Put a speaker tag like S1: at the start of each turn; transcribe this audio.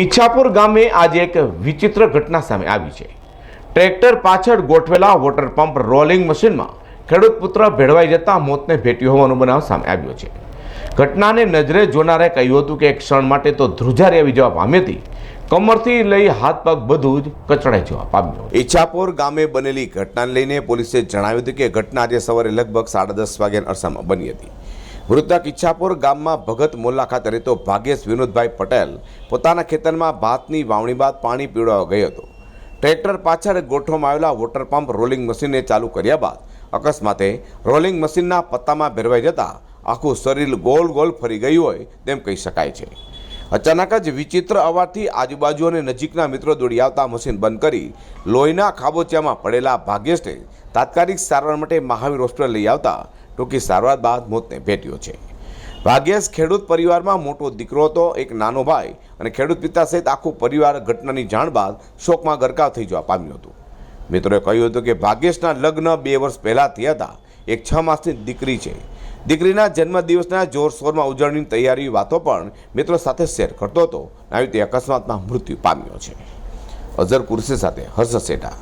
S1: ઈચ્છાપુર ગામે આજે એક વિચિત્ર ઘટના સામે આવી છે. ટ્રેક્ટર પાછળ ગોઠવેલા વોટર પંપ રોલિંગ મશીનમાં ખેડૂત પુત્ર ભેળવાઈ જતા મોતને ભેટ્યો હોવાનો બનાવ સામે આવ્યો છે. ઘટનાને નજરે જોનારે કહ્યું હતું કે એક ક્ષણ માટે તો ધ્રુજારી આવી જવા પામી હતી. કમરથી લઈ હાથ પગ બધું જ કચડાઈ જવા પામ્યું
S2: ઈચ્છાપુર ગામે બનેલી ઘટનાને લઈને પોલીસે જણાવ્યું હતું કે ઘટના આજે સવારે લગભગ સાડા દસ વાગ્યાના અરસામાં બની હતી. મૃતક ઈચ્છાપુર ગામમાં ભગત મોલ્લા ખાતે રહેતો ભાગ્યેશ વિનોદભાઈ પટેલ પોતાના ખેતરમાં ભાતની વાવણી બાદ પાણી પીવડાવવા ગયો હતો. ટ્રેક્ટર પાછળ ગોઠવામાં આવેલા વોટર પંપ રોલિંગ મશીનને ચાલુ કર્યા બાદ અકસ્માતે રોલિંગ મશીનના પત્તામાં ભેરવાઈ જતા આખું શરીર ગોલ ગોલ ફરી ગયું હોય તેમ કહી શકાય છે. અચાનક જ વિચિત્ર અવાજથી આજુબાજુ અને નજીકના મિત્રો દોડી આવતા મશીન બંધ કરી લોહીના ખાબોચિયામાં પડેલા ભાગ્યેશને તાત્કાલિક સારવાર માટે મહાવીર હોસ્પિટલ લઈ આવતા ટૂંકી સારવાર બાદ મોતને ભેટ્યો છે. ભાગ્યેશ ખેડૂત પરિવારમાં મોટો દીકરો હતો, એક નાનો ભાઈ, અને ખેડૂત પિતા સહિત આખું પરિવાર ઘટનાની જાણ બાદ શોકમાં ગરકાવ થઈ જવા પામ્યું હતું. મિત્રોએ કહ્યું હતું કે ભાગ્યેશના લગ્ન બે વર્ષ પહેલાં થયા હતા. એક છ માસની દીકરી છે. દીકરીના જન્મદિવસના જોરશોરમાં ઉજવણીની તૈયારી વાતો પણ મિત્રો સાથે શેર કરતો હતો. આવી રીતે અકસ્માતમાં મૃત્યુ પામ્યો છે. અઝર કુરશી સાથે હર્ષ સેઠા